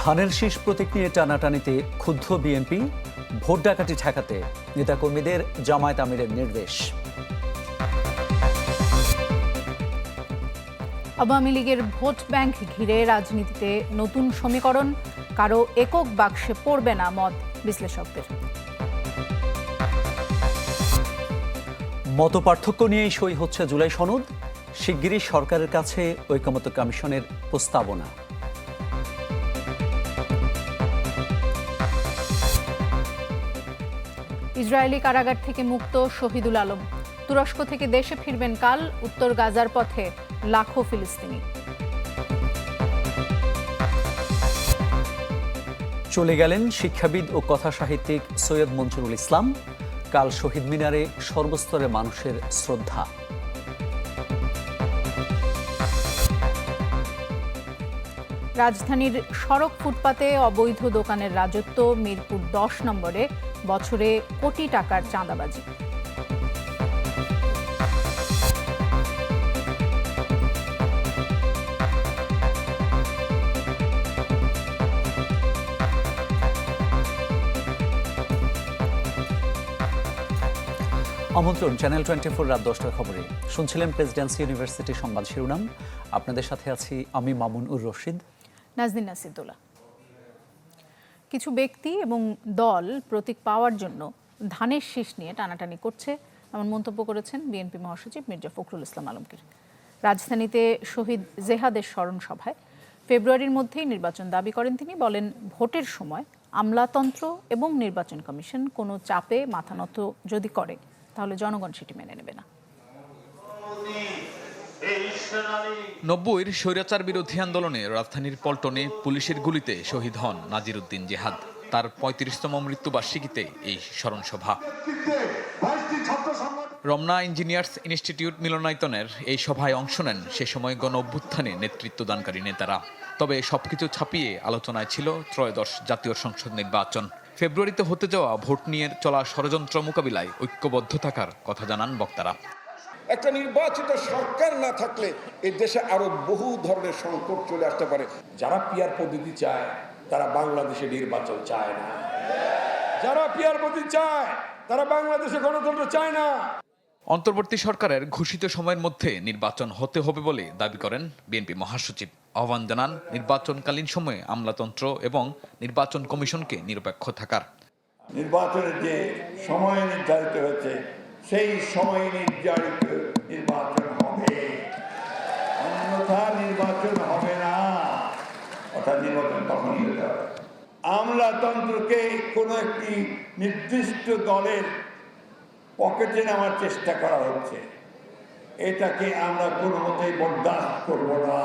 ধানের শীষ প্রতীক নিয়ে টানাটানিতে ক্ষুব্ধ বিএনপি ভোট ডাকাতি ঠেকাতে নেতাকর্মীদের জামায়াত আমিরের নির্দেশ। আওয়ামী লীগের ভোট ব্যাংক ঘিরে রাজনীতিতে নতুন সমীকরণ কারও একক বাক্সে পড়বে না মত বিশ্লেষকদের। মত পার্থক্য নিয়েই সই হচ্ছে জুলাই সনদ শিগগিরই সরকারের কাছে ঐকমত্য কমিশনের প্রস্তাবনা। ইসরায়েলি কারাগার থেকে মুক্ত শহীদুল আলম। তুরস্ক থেকে দেশে ফিরবেন কাল, উত্তর গাজার পথে লাখো ফিলিস্তিনি। চলে গেলেন শিক্ষাবিদ ও কথা সাহিত্যিক সৈয়দ মঞ্জুরুল ইসলাম। কাল শহীদ মিনারে সর্বস্তরে মানুষের শ্রদ্ধা। রাজধানীর সড়ক ফুটপাতে অবৈধ দোকানের রাজত্ব, মিরপুর দশ নম্বরে বছরে কোটি টাকার চাঁদাবাজি। আমন্ত্রণ চ্যানেল টোয়েন্টি ফোর রাত দশটার খবরে। শুনছিলেন প্রেসিডেন্সি ইউনিভার্সিটি সংবাদ শিরোনাম। আপনাদের সাথে আছি আমি মামুন উর রশিদ। নাজদিন নাসিদুল্লাহ কিছু ব্যক্তি এবং দল প্রতীক পাওয়ার জন্য ধানের শীষ নিয়ে টানাটানি করছে, এমন মন্তব্য করেছেন বিএনপি মহাসচিব মির্জা ফখরুল ইসলাম আলমগীর। রাজধানীতে শহীদ জেহাদের স্মরণ সভায় ফেব্রুয়ারির মধ্যেই নির্বাচন দাবি করেন তিনি, বলেন, ভোটের সময় আমলাতন্ত্র এবং নির্বাচন কমিশন কোনো চাপে মাথা নত যদি করে, তাহলে জনগণ সেটি মেনে নেবে না। নব্বইয়ের স্বৈরাচার বিরোধী আন্দোলনে রাজধানীর পল্টনে পুলিশের গুলিতে শহীদ হন নাজির উদ্দিন জেহাদ। তার পঁয়ত্রিশতম মৃত্যুবার্ষিকীতে এই স্মরণসভা। রমনা ইঞ্জিনিয়ার্স ইনস্টিটিউট মিলনায়তনের এই সভায় অংশ নেন সে সময় গণ অভ্যুত্থানে নেতৃত্বদানকারী নেতারা। তবে সবকিছু ছাপিয়ে আলোচনায় ছিল ত্রয়োদশ জাতীয় সংসদ নির্বাচন। ফেব্রুয়ারিতে হতে যাওয়া ভোট নিয়ে চলা ষড়যন্ত্র মোকাবিলায় ঐক্যবদ্ধ থাকার কথা জানান বক্তারা। একটা নির্বাচিত সরকার না থাকলে এই দেশে আরও বহু ধরনের সংকট চলে আসতে পারে। যারা পিয়ার পদ্ধতি চায় তারা বাংলাদেশে নির্বাচন চায় না। যারা পিয়ার পদ্ধতি চায় তারা বাংলাদেশে গণতন্ত্র চায় না। অন্তর্বর্তী সরকারের ঘোষিত সময়ের মধ্যে নির্বাচন হতে হবে বলে দাবি করেন বিএনপি মহাসচিব। আহ্বান জানান নির্বাচনকালীন সময়ে আমলাতন্ত্র এবং নির্বাচন কমিশনকে নিরপেক্ষ থাকার। নির্বাচনের যে সময় নির্ধারিত হয়েছে সেই সময় নির্ধারিত নির্বাচন হবে। অন্যথা নির্বাচন হবে না। অর্থাৎ নির্বাচন তখনই হতে হবে। আমলাতন্ত্রকে কোনো একটি নির্দিষ্ট দলের পকেটে নেওয়ার চেষ্টা করা হচ্ছে। এটাকে আমরা কোনো মতেই বরদাস্ত করব না।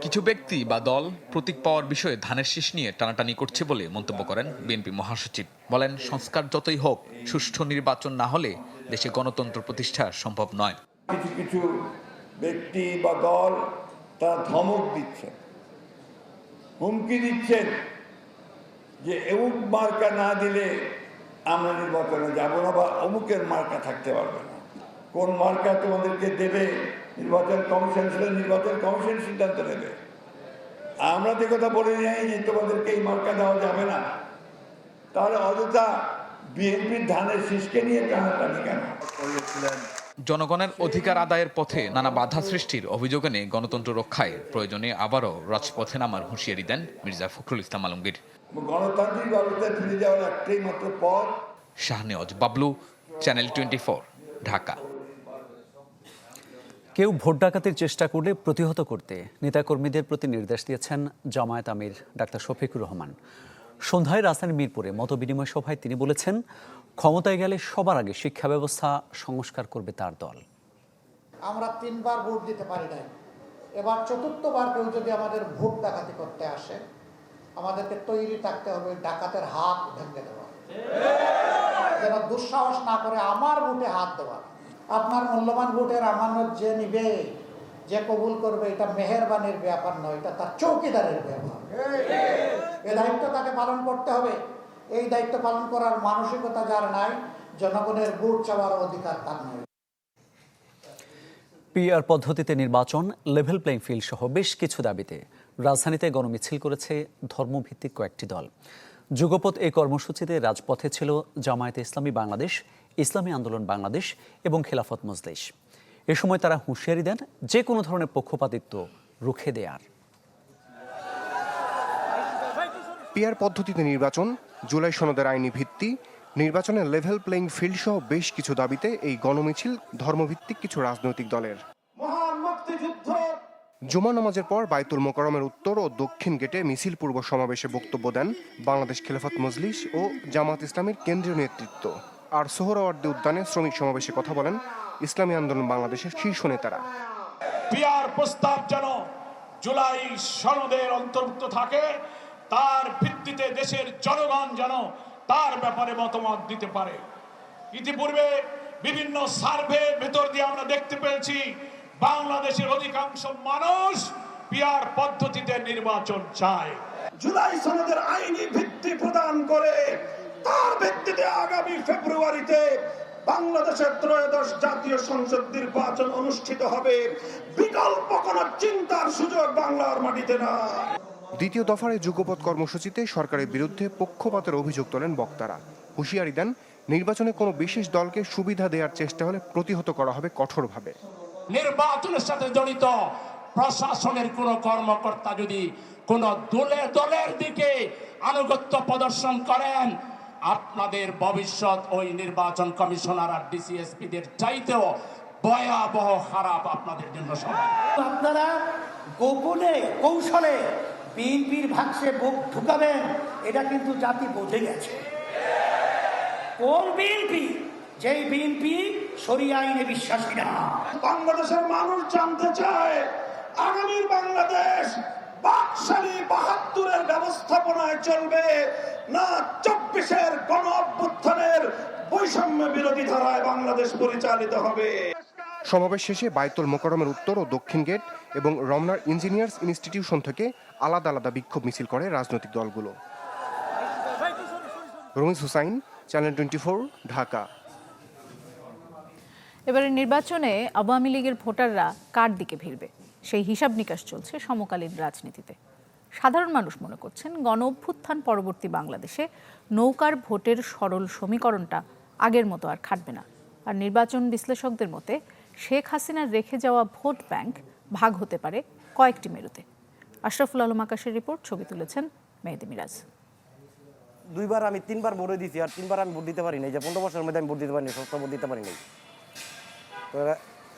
কিছু ব্যক্তি বা দল প্রতীক পাওয়ার বিষয়ে ধানের শীষ নিয়ে টানাটানি করছে বলে মন্তব্য করেন বিএনপি মহাসচিব। বলেন, সংস্কার যতই হোক, সুষ্ঠু নির্বাচন না হলে দেশে গণতন্ত্র প্রতিষ্ঠা সম্ভব নয়। কিছু কিছু ব্যক্তি বা দল তারা ধমক দিচ্ছেন হুমকি দিচ্ছেন যে অমুক মার্কা না দিলে আমরা নির্বাচনে যাব না বা অমুকের মার্কা থাকতে পারবে না। কোন মার্কা তোমাদেরকে দেবে? নির্বাচন কমিশন ছিল, নির্বাচন কমিশন সিদ্ধান্ত নেবে। আমরা যে কথা বলে যাই যে তোমাদেরকে এই মার্কা দেওয়া যাবে না। তাহলে অযথা বিএনপির ধানের শীষকে নিয়ে টানাটানি কেন? জনগণের অধিকার আদায়ের পথে নানা বাধা সৃষ্টির অভিযোগ এনে গণতন্ত্র রক্ষায় প্রয়োজনে আবারও রাজপথে নামার হুঁশিয়ারি দেন মির্জা ফখরুল ইসলাম আলমগীর। গণতান্ত্রিক ব্যবস্থায় ফিরে যাওয়ার একটাই মাত্র পথ? Shahnewaz Bablu channel twenty Dhaka. কেউ ভোট ডাকাতির চেষ্টা করলে প্রতিহত করতে নেতাকর্মীদের প্রতি নির্দেশ দিয়েছেন জামায়াত আমির ডাক্তার শফিকুর রহমান। সন্ধ্যায় রাজধানীর মিরপুরে মত বিনিময় সভায় তিনি বলেছেন, ক্ষমতায় গেলে সবার আগে শিক্ষা ব্যবস্থা সংস্কার করবে তার দল। আমরা তিনবার ভোট দিতে পারি নাই। এবার চতুর্থবার কেউ যদি আমাদের ভোট ডাকাতি করতে আসে, আমাদেরকে তৈরি থাকতে হবে ডাকাতের হাত ভেঙে দেওয়া। যেন দুঃসাহস না করে আমার ভোটে হাত দেওয়া। আপনার মূল্যবান ভোটের আমানত যে নিবে যে কবুল করবে এটা মেহেরবানির ব্যাপার নয় এটা তার চৌকিদারের ব্যাপার। এ দায়িত্ব তাকে পালন করতে হবে। এই দায়িত্ব পালন করার মানসিকতা যার নাই জনগণের ভোট চাওয়ার অধিকার তার নয় পিআর পদ্ধতিতে নির্বাচন লেভেল প্লেইং ফিল্ড সহ বেশ কিছু দাবিতে রাজধানীতে গণমিছিল করেছে ধর্মভিত্তিক কয়েকটি দল। যুগপথ এই কর্মসূচিতে রাজপথে ছিল জামায়াতে ইসলামী বাংলাদেশ ইসলামী আন্দোলন বাংলাদেশ এবং খেলাফত মজলিস। এ সময় তারা হুঁশিয়ারি দেন যে কোনো ধরনের পক্ষপাতিত্ব রুখে দেয়ার। পিয়ার পদ্ধতিতে নির্বাচন জুলাই সনদের আইনি ভিত্তি নির্বাচনের লেভেল প্লেইং ফিল্ড সহ বেশ কিছু দাবিতে এই গণমিছিল ধর্মভিত্তিক কিছু রাজনৈতিক দলের। জুমা নামাজের পর বাইতুল মোকারমের উত্তর ও দক্ষিণ গেটে মিছিল পূর্ব সমাবেশে বক্তব্য দেন বাংলাদেশ খেলাফত মজলিস ও জামাত ইসলামের কেন্দ্রীয় নেতৃত্ব। আর সোহরাওয়ার্দী উদ্যানে শ্রমিক সমাবেশে কথা বলেন ইসলামী আন্দোলন বাংলাদেশের শীর্ষ নেতারা। পিয়ার প্রস্তাব যেন জুলাই সনদের অন্তর্ভুক্ত থাকে তার ভিত্তিতে দেশের জনগণ যেন তার ব্যাপারে মতামত দিতে পারে। ইতিপূর্বে বিভিন্ন সার্ভে ভেতর দিয়ে আমরা দেখতে পেয়েছি বাংলাদেশের অধিকাংশ মানুষ পিয়ার পদ্ধতিতে নির্বাচন চায়। জুলাই সনদের আইনি ভিত্তি প্রদান করে তার ভিত্তিতে আগামী ফেব্রুয়ারিতে বাংলাদেশের ত্রয়োদশ জাতীয় সংসদ নির্বাচন অনুষ্ঠিত হবে। বিকল্প কোন চিন্তার সুযোগ বাংলার মাটিতে না। দ্বিতীয় দফার এই যুগপৎ কর্মসূচিতে সরকারের বিরুদ্ধে পক্ষপাতের অভিযোগ তোলেন বক্তারা। হুঁশিয়ারি দেন নির্বাচনে কোনো বিশেষ দলকে সুবিধা দেওয়ার চেষ্টা হলে প্রতিহত করা হবে কঠোরভাবে। নির্বাচনের সাথে জড়িত প্রশাসনের কোন কর্মকর্তা যদি কোন দলে দলের দিকে আনুগত্য প্রদর্শন করেন আপনাদের ভবিষ্যৎ ওই নির্বাচন কমিশনার আর ডিসিএসপিদের চাইতেও ভয়াবহ খারাপ আপনাদের জন্য আপনারা গোপনে কৌশলে বিএনপির ভাগসে বুক ঢুকাবেন এটা কিন্তু জাতি বোঝে গেছে। কোন বিএনপি? যেই বিএনপি সরিয়া আইনে বিশ্বাসী না। বাংলাদেশের মানুষ জানতে চায় আগামীর বাংলাদেশ বাকশালী বাহাত্তরের ব্যবস্থাপনায় চলবে না চব্বিশের গণ অভ্যুত্থানের বৈষম্য বিরোধী ধারায় বাংলাদেশ পরিচালিত হবে। সমাবেশ শেষে বাইতুল মোকারমের উত্তর ও দক্ষিণ গেট এবং রমনার ইঞ্জিনিয়ার্স ইনস্টিটিউশন থেকে আলাদা আলাদা বিক্ষোভ মিছিল করে রাজনৈতিক দলগুলো। Ramiz Hossain channel twenty Dhaka. এবারে নির্বাচনে আওয়ামী লীগের ভোটাররা কার দিকে ভিড়বে? সেই হিসাব নিকাশ চলছে সমকালীন রাজনীতিতে। সাধারণ মানুষ মনে করছেন গণ অভ্যুত্থান পরবর্তী বাংলাদেশে নৌকার ভোটের সরল সমীকরণটা আগের মতো আর খাটবে না। আর নির্বাচন বিশ্লেষকদের মতে, শেখ হাসিনার রেখে যাওয়া ভোট ব্যাংক ভাগ হতে পারে কয়েকটি মেরুতে। আশরাফুল আলম আকাশের রিপোর্ট, ছবি তুলেছেন মেহেদি মিরাজ। দুইবার আমি তিনবার ভোটে দিছি আর তিনবার আমি ভোট দিতে পারি যে পনেরো বছরের মধ্যে আমি ভোট দিতে পারিনি সপ্তাহ ভোট দিতে পারি তো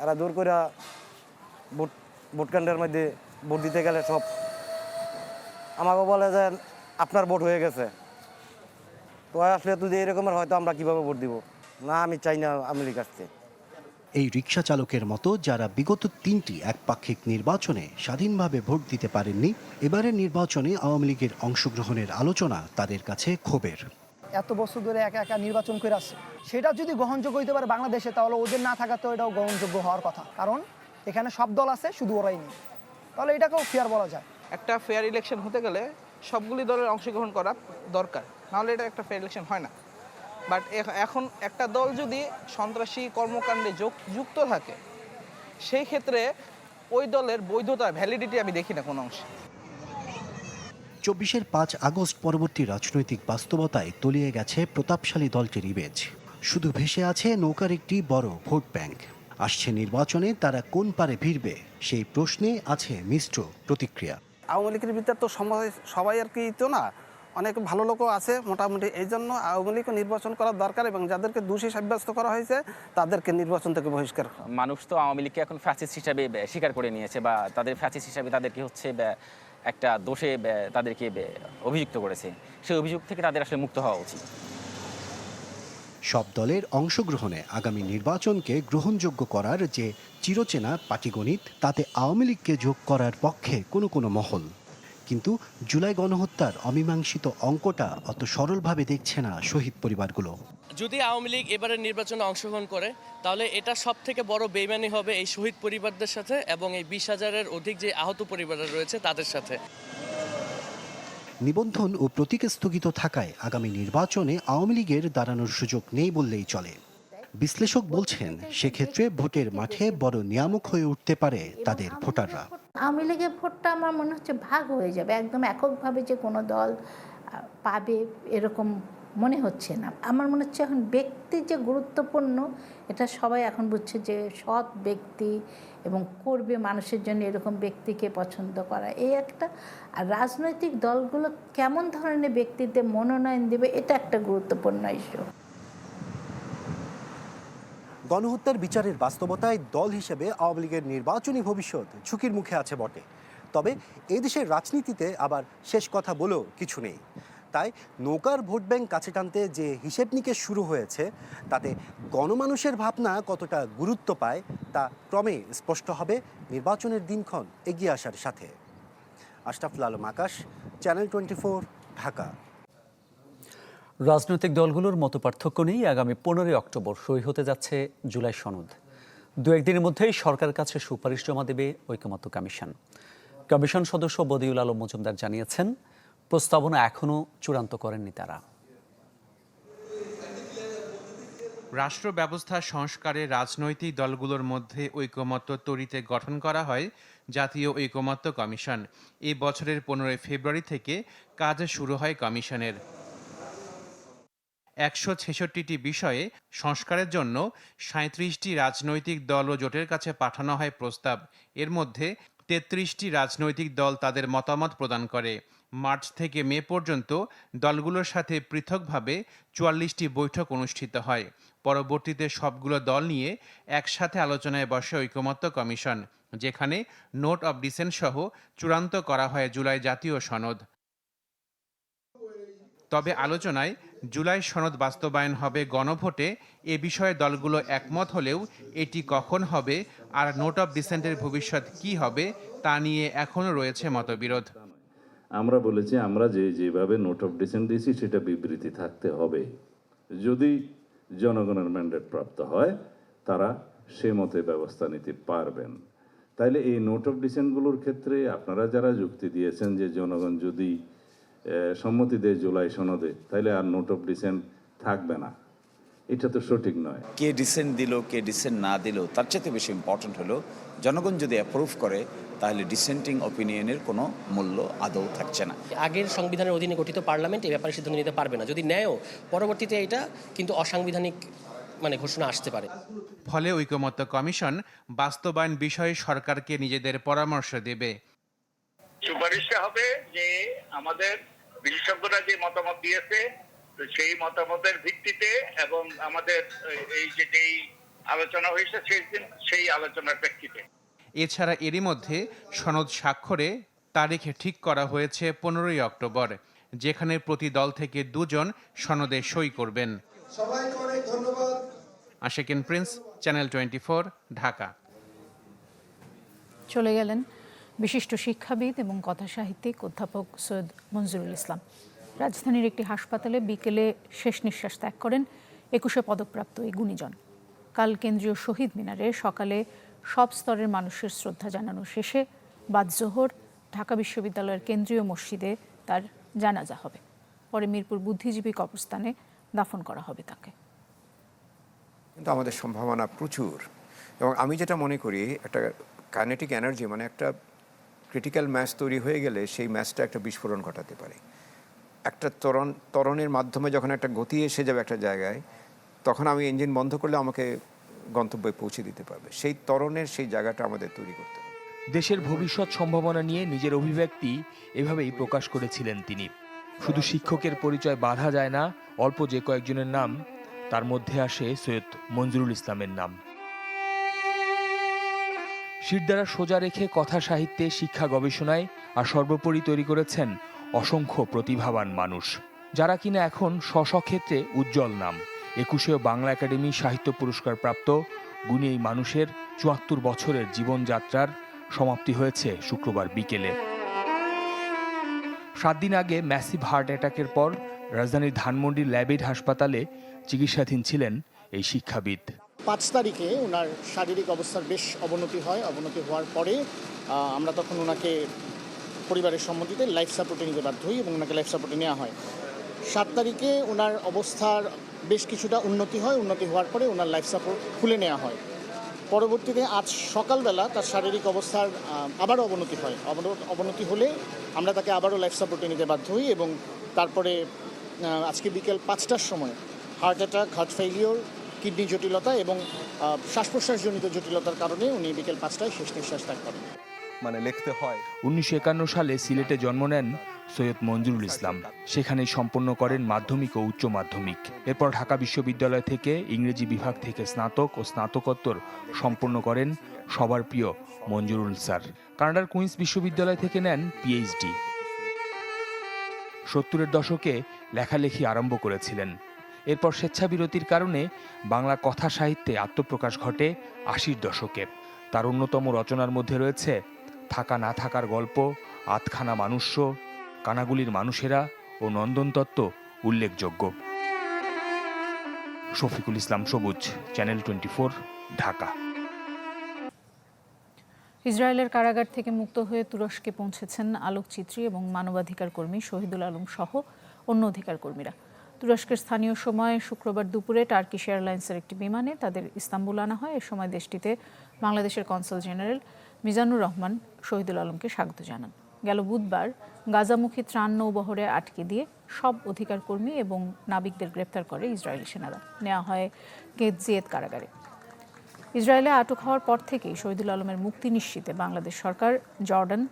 এরা জোর করে ভোট ভোট কেন্দ্রের মধ্যে ভোট দিতে গেলে সব আমাকে বলে যে আপনার ভোট হয়ে গেছে। তো আসলে যদি এরকমের হয়তো আমরা কীভাবে ভোট দিব? না আমি চাই না লীগ আসছে এই রিক্সা চালকের মতো যারা বিগত তিনটি একপাক্ষিক নির্বাচনে স্বাধীনভাবে ভোট দিতে পারেননি এবারের নির্বাচনে আওয়ামী লীগের অংশগ্রহণের আলোচনা তাদের কাছে ক্ষোভের। এত বছর ধরে একা একা নির্বাচন করে আসছে। সেটা যদি গ্রহণযোগ্য হইতে পারে বাংলাদেশে তাহলে ওদের না থাকা তো এটাও গ্রহণযোগ্য হওয়ার কথা। কারণ এখানে সব দল আছে শুধু ওরাই নেই। তাহলে এটাকেও ফেয়ার বলা যায়। একটা ফেয়ার ইলেকশন হতে গেলে সবগুলি দলের অংশগ্রহণ করা দরকার নাহলে এটা একটা ফেয়ার ইলেকশন হয় না। বাট এখন একটা দল যদি সন্ত্রাসী কর্মকাণ্ডে যোগ- যুক্ত থাকে সেই ক্ষেত্রে ওই দলের বৈধতা ভ্যালিডিটি আমি দেখি না কোনো অংশে। চব্বিশের পাঁচ আগস্ট পরবর্তী রাজনৈতিক বাস্তবতায় তলিয়ে গেছে প্রতাপশালী দলটির ইমেজ শুধু ভেসে আছে নৌকার একটি বড় ভোট ব্যাংক। আসছে নির্বাচনে তারা কোন পারে ভিড়বে সেই প্রশ্নে আছে মিশ্র প্রতিক্রিয়া। আওয়ামী লীগের ভিতরে তো সবাই সবাই আর কি তো না অনেক ভালো লোকও আছে মোটামুটি। এই জন্য আওয়ামী লীগও নির্বাচন করা দরকার এবং যাদেরকে দোষী সাব্যস্ত করা হয়েছে তাদেরকে নির্বাচন থেকে বহিষ্কার মানুষ তো আওয়ামী লীগকে এখন ফ্যাসিস্ট হিসাবে স্বীকার করে নিয়েছে বা তাদের ফ্যাসিস্ট হিসাবে তাদেরকে হচ্ছে একটা দোষে তাদেরকে অভিযুক্ত করেছে। সেই অভিযোগ থেকে তাদের আসলে মুক্ত হওয়া উচিত। সব দলের অংশগ্রহণে আগামী নির্বাচনকে গ্রহণযোগ্য করার যে চিরচেনা পাটিগণিত, তাতে আওয়ামী লীগকে যোগ করার পক্ষে কোনো কোনো মহল। কিন্তু জুলাই গণহত্যার অমীমাংসিত অঙ্কটা অত সরলভাবে দেখছে না শহীদ পরিবারগুলো। যদি আওয়ামী লীগ এবারের নির্বাচনে অংশগ্রহণ করে, তাহলে এটা সব থেকে বড় বেইমানি হবে এই শহীদ পরিবারদের সাথে এবং এই বিশ হাজারের অধিক যে আহত পরিবার রয়েছে তাদের সাথে। নিবন্ধন ও প্রতীক স্থগিত থাকায় আগামী নির্বাচনে আওয়ামী লীগের দাঁড়ানোর সুযোগ নেই বললেই চলে। বিশ্লেষক বলছেন, সেক্ষেত্রে ভোটের মাঠে বড় নিয়ামক হয়ে উঠতে পারে তাদের ভোটাররা। আওয়ামী লীগের ভোটটা আমার মনে হচ্ছে ভাগ হয়ে যাবে, একদম এককভাবে যে কোনো দল পাবে এরকম মনে হচ্ছে না। আমার মনে হচ্ছে এখন ব্যক্তি যে গুরুত্বপূর্ণ, এটা সবাই এখন বুঝছে যে সৎ ব্যক্তি এবং করবে মানুষের জন্য এরকম ব্যক্তিকে পছন্দ করা। এই একটা, আর রাজনৈতিক দলগুলো কেমন ধরনের ব্যক্তিদের মনোনয়ন দেবে, এটা একটা গুরুত্বপূর্ণ ইস্যু গণহত্যার বিচারের বাস্তবতায় দল হিসেবে আওয়ামী লীগের নির্বাচনী ভবিষ্যৎ ঝুঁকির মুখে আছে বটে। তবে এদেশের রাজনীতিতে আবার শেষ কথা বলেও কিছু নেই। তাই নৌকার ভোট ব্যাংক কাছে টানতে যে হিসেব নিকেশ শুরু হয়েছে, তাতে গণমানুষের ভাবনা কতটা গুরুত্ব পায় তা ক্রমে স্পষ্ট হবে নির্বাচনের দিনক্ষণ এগিয়ে আসার সাথে। Ashraful Alam Akash, channel twenty Dhaka. রাজনৈতিক দলগুলোর মতো পার্থক্য নেই আগামী পনেরোই অক্টোবর সই হতে যাচ্ছে জুলাই সনদ। দু একদিনের মধ্যেই সরকারের কাছে সুপারিশ জমা দেবে ঐকমত্য কমিশন। কমিশন সদস্য বদিউল আলম মজুমদার জানিয়েছেন প্রস্তাবনা এখনও চূড়ান্ত করেননি তারা। রাষ্ট্র ব্যবস্থা সংস্কারে রাজনৈতিক দলগুলোর মধ্যে ঐকমত্য তৈরিতে গঠন করা হয় জাতীয় ঐকমত্য কমিশন। এ বছরের পনেরোই ফেব্রুয়ারি থেকে কাজ শুরু হয় কমিশনের। একশো ছেষট্টিটি বিষয়ে সংস্কারের জন্য সাঁত্রিশটি রাজনৈতিক দল ও জোটের কাছে পাঠানো হয় প্রস্তাব। এর মধ্যে তেত্রিশটি রাজনৈতিক দল তাদের মতামত প্রদান করে। মার্চ থেকে মে পর্যন্ত দলগুলোর সাথে পৃথকভাবে চুয়াল্লিশটি বৈঠক অনুষ্ঠিত হয়। পরবর্তীতে সবগুলো দল নিয়ে একসাথে আলোচনায় বসে ঐকমত্য কমিশন, যেখানে নোট অব ডিসেন্ট সহ চূড়ান্ত করা হয় জুলাই জাতীয় সনদ। তবে আলোচনায় জুলাই সনদ বাস্তবায়ন হবে গণভোটে, এ বিষয়ে দলগুলো একমত হলেও এটি কখন হবে আর নোট অব ডিসেন্টের ভবিষ্যৎ কি হবে তা নিয়ে এখনও রয়েছে মতবিরোধ। আমরা বলেছি, আমরা যে যেভাবে নোট অফ ডিসেন্ট দিয়েছি, সেটা বিবৃতি থাকতে হবে। যদি জনগণের ম্যান্ডেট প্রাপ্ত হয়, তারা সে মতে ব্যবস্থা নিতে পারবেন। তাইলে এই নোট অফ ডিসেন্টগুলোর ক্ষেত্রে আপনারা যারা যুক্তি দিয়েছেন যে জনগণ যদি সম্মতি দেয় জুলাই সনদে, তাইলে আর নোট অফ ডিসেন্ট থাকবে না। এটা তো সঠিক নয়। কে ডিসেন্ট দিল কে ডিসেন্ট না দিল তার চাইতে বেশি ইম্পর্ট্যান্ট হলো জনগণ যদি অ্যাপ্রুভ করে তাহলে ডিসেন্টিং অপিনিয়নের কোনো মূল্য আদৌ থাকছে না। আগের সংবিধানের অধীনে গঠিত পার্লামেন্ট এই ব্যাপারে সিদ্ধান্ত নিতে পারবে না। যদি নেয়ও পরবর্তীতে এটা কিন্তু অসাংবিধানিক মানে ঘোষণা আসতে পারে। ফলে ঐকমত্য কমিশন বাস্তবায়ন বিষয়ে সরকারকে নিজেদের পরামর্শ দেবে। সুপারিশটা হবে যে আমাদের বিশেষজ্ঞরা যে মতামত দিয়েছে তো সেই মতামতের ভিত্তিতে এবং আমাদের এই যে যেই আলোচনা হয়েছে সেই দিন সেই আলোচনার প্রেক্ষিতে। এছাড়া এরই মধ্যে সনদ স্বাক্ষরে তারিখে ঠিক করা হয়েছে পনেরোই অক্টোবর যেখানে প্রতি দল থেকে দুজন সনদে সই করবেন। সবাইকে অনেক ধন্যবাদ। Ashekin Prince channel twenty Dhaka. চলে গেলেন বিশিষ্ট শিক্ষাবিদ এবং কথাসাহিত্যিক অধ্যাপক সৈয়দ মঞ্জুরুল ইসলাম। রাজধানীর একটি হাসপাতালে বিকেলে শেষ নিঃশ্বাস ত্যাগ করেন একুশে পদকপ্রাপ্ত এই গুণীজন। কাল কেন্দ্রীয় শহীদ মিনারে সকালে সব স্তরের মানুষের শ্রদ্ধা জানানো শেষে বাদ জোহর ঢাকা বিশ্ববিদ্যালয়ের কেন্দ্রীয় মসজিদে তার জানাজা হবে। পরে মিরপুর বুদ্ধিজীবী কবরস্থানে দাফন করা হবে তাকে। কিন্তু আমাদের সম্ভাবনা প্রচুর এবং আমি যেটা মনে করি, একটা কাইনেটিক এনার্জি মানে একটা ক্রিটিক্যাল ম্যাচ তৈরি হয়ে গেলে সেই ম্যাচটা একটা বিস্ফোরণ ঘটাতে পারে। একটা তরণ তরণের মাধ্যমে যখন একটা গতি এসে যাবে একটা জায়গায়, তখন আমি ইঞ্জিন বন্ধ করলে আমাকে গন্তব্যে পৌঁছে দিতে পারবে। সেই ত্বরণের সেই জায়গাটা আমাদের তৈরি করতে হবে। দেশের ভবিষ্যৎ সম্ভাবনা নিয়ে নিজের অভিব্যক্তি এভাবেই প্রকাশ করেছিলেন তিনি। শুধু শিক্ষকের পরিচয় বাধা যায় না, অল্প যে কয়েকজনের নাম, তার মধ্যে আসে সৈয়দ মঞ্জুরুল ইসলামের নাম। শিরদারা সোজা রেখে কথা সাহিত্যে, শিক্ষা গবেষণায় আর সর্বোপরি তৈরি করেছেন অসংখ্য প্রতিভাবান মানুষ, যারা কিনা এখন স্ব ক্ষেত্রে উজ্জ্বল নাম। একুশেও বাংলা একাডেমি সাহিত্য পুরস্কার প্রাপ্ত গুণী এই মানুষের চুয়াত্তর বছরের জীবনযাত্রার সমাপ্তি হয়েছে শুক্রবার বিকেলে। সাত দিন আগে ম্যাসিভ হার্ট অ্যাটাকের পর রাজধানীর ধানমন্ডির ল্যাবেড হাসপাতালে চিকিৎসাধীন ছিলেন এই শিক্ষাবিদ। পাঁচ তারিখে ওনার শারীরিক অবস্থার বেশ অবনতি হয়। অবনতি হওয়ার পরে আমরা তখন ওনাকে পরিবারের সম্মতিতে লাইফ সাপোর্টে নিতে বাধ্য হই এবং ওনাকে লাইফ সাপোর্টে নেওয়া হয়। সাত তারিখে ওনার অবস্থার বেশ কিছুটা উন্নতি হয়। উন্নতি হওয়ার পরে ওনার লাইফ সাপোর্ট খুলে নেওয়া হয়। পরবর্তীতে আজ সকালবেলা তার শারীরিক অবস্থার আবারও অবনতি হয়। অবনতি হলে আমরা তাকে আবারও লাইফ সাপোর্টে নিতে বাধ্য হই এবং তারপরে আজকে বিকেল পাঁচটার সময় heart attack heart failure kidney জটিলতা এবং শ্বাস প্রশ্বাসজনিত জটিলতার কারণে উনি বিকেল পাঁচটায় শেষ নিঃশ্বাস ত্যাগ করেন। মানে লিখতে হয়। উনিশশো একান্ন সালে সিলেটে জন্ম নেন সৈয়দ মঞ্জুরুল ইসলাম। সেখানেই সম্পন্ন করেন মাধ্যমিক ও উচ্চ মাধ্যমিক। এরপর ঢাকা বিশ্ববিদ্যালয় থেকে ইংরেজি বিভাগ থেকে স্নাতক ও স্নাতকোত্তর সম্পন্ন করেন সবার প্রিয় মঞ্জুরুল স্যার। কানাডার কুইন্স বিশ্ববিদ্যালয় থেকে নেন পিএইচডি সত্তরের দশকে লেখালেখি আরম্ভ করেছিলেন। এরপর স্বেচ্ছাবিরতির কারণে বাংলা কথা সাহিত্যে আত্মপ্রকাশ ঘটে আশির দশকে। তার অন্যতম রচনার মধ্যে রয়েছে থাকা না থাকার গল্প আতখানা মানুষ্য, কানাগুলির মানুষেরা ও নন্দন তত্ত্ব উল্লেখযোগ্য। শফিকুল ইসলাম সবুজ, চ্যানেল টোয়েন্টি ঢাকা। ইসরায়েলের কারাগার থেকে মুক্ত হয়ে তুরস্কে পৌঁছেছেন আলোকচিত্রী এবং মানবাধিকার কর্মী শহীদুল আলম সহ অন্য অধিকার কর্মীরা। তুরস্কের স্থানীয় সময় শুক্রবার দুপুরে টার্কিশ এয়ারলাইন্সের একটি বিমানে তাদের ইস্তাম্বুল আনা হয়। এ সময় দেশটিতে বাংলাদেশের কনসাল জেনারেল মিজানুর রহমান শহীদুল আলমকে স্বাগত জানান। গেল বুধবার গাজামুখী ত্রাণ নৌবহরে আটকে দিয়ে সব অধিকার কর্মী এবং নাবিকদের গ্রেপ্তার করে ইসরায়েলি সেনারা। নেওয়া হয় কেতজিয়েত কারাগারে। ইসরায়েলে আটক হওয়ার পর থেকেই শহীদুল আলমের মুক্তি নিশ্চিতে বাংলাদেশ সরকার, জর্ডান,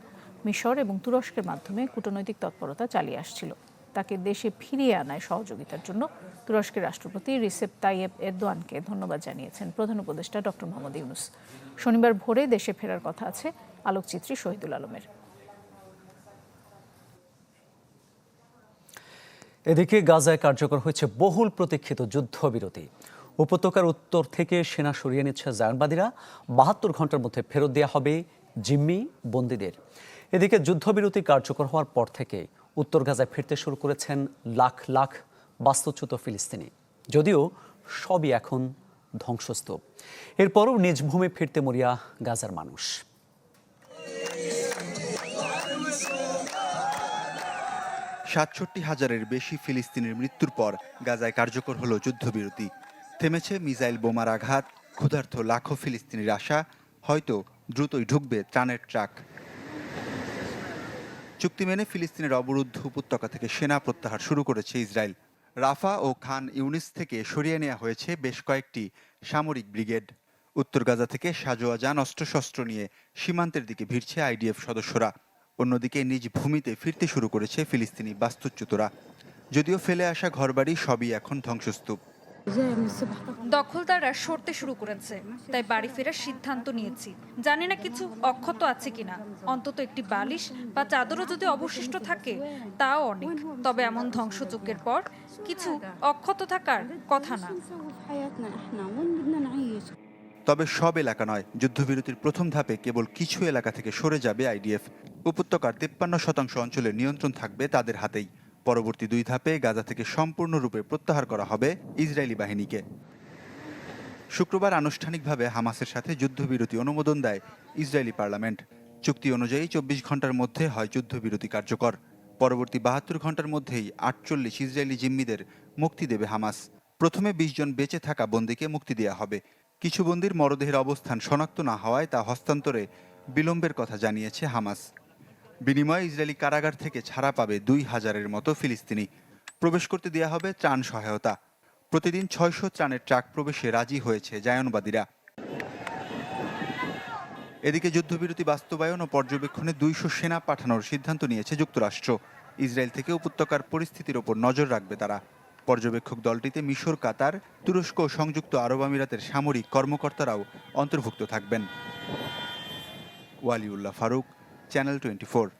মিশর এবং তুরস্কের মাধ্যমে কূটনৈতিক তৎপরতা চালিয়ে আসছিল। তাকে দেশে ফিরিয়ে আনায় সহযোগিতার জন্য তুরস্কের রাষ্ট্রপতি রিসেপ তাইয়েব এরদোয়ানকে ধন্যবাদ জানিয়েছেন প্রধান উপদেষ্টা ডক্টর মোহাম্মদ ইউনুস। শনিবার ভোরে দেশে ফেরার কথা আছে আলোকচিত্রী শহীদুল আলমের। এদিকে গাজায় কার্যকর হয়েছে বহুল প্রতীক্ষিত যুদ্ধবিরতি। উপত্যকার উত্তর থেকে সেনা সরিয়ে নিচ্ছে জায়নবাদীরা। বাহাত্তর ঘণ্টার মধ্যে ফেরত দেওয়া হবে জিম্মি বন্দীদের। এদিকে যুদ্ধবিরতি কার্যকর হওয়ার পর থেকে উত্তর গাজায় ফিরতে শুরু করেছেন লাখ লাখ বাস্তুচ্যুত ফিলিস্তিনি। যদিও সবই এখন ধ্বংসস্তূপ। এরপরও নিজ ভূমে ফিরতে মরিয়া গাজার মানুষ। সাতষট্টি হাজারের বেশি ফিলিস্তিনের মৃত্যুর পর গাজায় কার্যকর হলো যুদ্ধবিরতি। থেমেছে মিসাইল বোমার আঘাত ক্ষুধার্থ লাখো ফিলিস্তিনির আশা, হয়তো দ্রুতই ঢুকবে ত্রাণের ট্রাক। চুক্তি মেনে ফিলিস্তিনের অবরুদ্ধ উপত্যকা থেকে সেনা প্রত্যাহার শুরু করেছে ইসরায়েল। রাফা ও খান ইউনিস থেকে সরিয়ে নেওয়া হয়েছে বেশ কয়েকটি সামরিক ব্রিগেড। উত্তর গাজা থেকে সাজোয়া যান অস্ত্রশস্ত্র নিয়ে সীমান্তের দিকে ভিড়ছে আইডিএফ সদস্যরা। অন্যদিকে নিজ ভূমিতে ফিরতে শুরু করেছে ফিলিস্তিনি বাস্তুচ্যুতরা। যদিও ফেলে আসা ঘরবাড়ি সবই এখন ধ্বংসস্তূপ। দখলদাররা সরতে শুরু করেছে তাই বাড়ি ফেরার সিদ্ধান্ত নিয়েছি। জানি না কিছু অক্ষত আছে কিনা অন্তত একটি বালিশ বা চাদরও যদি অবশিষ্ট থাকে তাও অনেক। তবে এমন ধ্বংসযজ্ঞের পর কিছু অক্ষত থাকার কথা না। তবে সব এলাকা নয় যুদ্ধবিরতির প্রথম ধাপে কেবল কিছু এলাকা থেকে সরে যাবে আইডিএফ। উপত্যকার তেপ্পান্ন শতাংশ অঞ্চলের নিয়ন্ত্রণ থাকবে তাদের হাতেই। পরবর্তী দুই ধাপে গাজা থেকে সম্পূর্ণরূপে প্রত্যাহার করা হবে ইসরায়েলি বাহিনীকে। শুক্রবার আনুষ্ঠানিকভাবে হামাসের সাথে যুদ্ধবিরতি অনুমোদন দেয় ইসরায়েলি পার্লামেন্ট। চুক্তি অনুযায়ী চব্বিশ ঘণ্টার মধ্যে হয় যুদ্ধবিরতি কার্যকর। পরবর্তী বাহাত্তর ঘণ্টার মধ্যেই আটচল্লিশ ইসরায়েলি জিম্মিদের মুক্তি দেবে হামাস। প্রথমে বিশ জন বেঁচে থাকা বন্দীকে মুক্তি দেওয়া হবে। কিছু বন্দির মরদেহের অবস্থান শনাক্ত না হওয়ায় তা হস্তান্তরে বিলম্বের কথা জানিয়েছে হামাস। বিনিময়ে ইসরায়েলি কারাগার থেকে ছাড়া পাবে দুই হাজারের মতো ফিলিস্তিনি। প্রবেশ করতে দেওয়া হবে ত্রাণ সহায়তা। প্রতিদিন ছয়শো ত্রাণের ট্রাক প্রবেশে রাজি হয়েছে জায়নবাদীরা। এদিকে যুদ্ধবিরতি বাস্তবায়ন ও পর্যবেক্ষণে দুইশো সেনা পাঠানোর সিদ্ধান্ত নিয়েছে যুক্তরাষ্ট্র। ইসরায়েল থেকে উপত্যকার পরিস্থিতির ওপর নজর রাখবে তারা। পর্যবেক্ষক দলটিতে মিশর, কাতার, তুরস্ক ও সংযুক্ত আরব আমিরাতের সামরিক কর্মকর্তারাও অন্তর্ভুক্ত থাকবেন। Waliullah Faruk channel twenty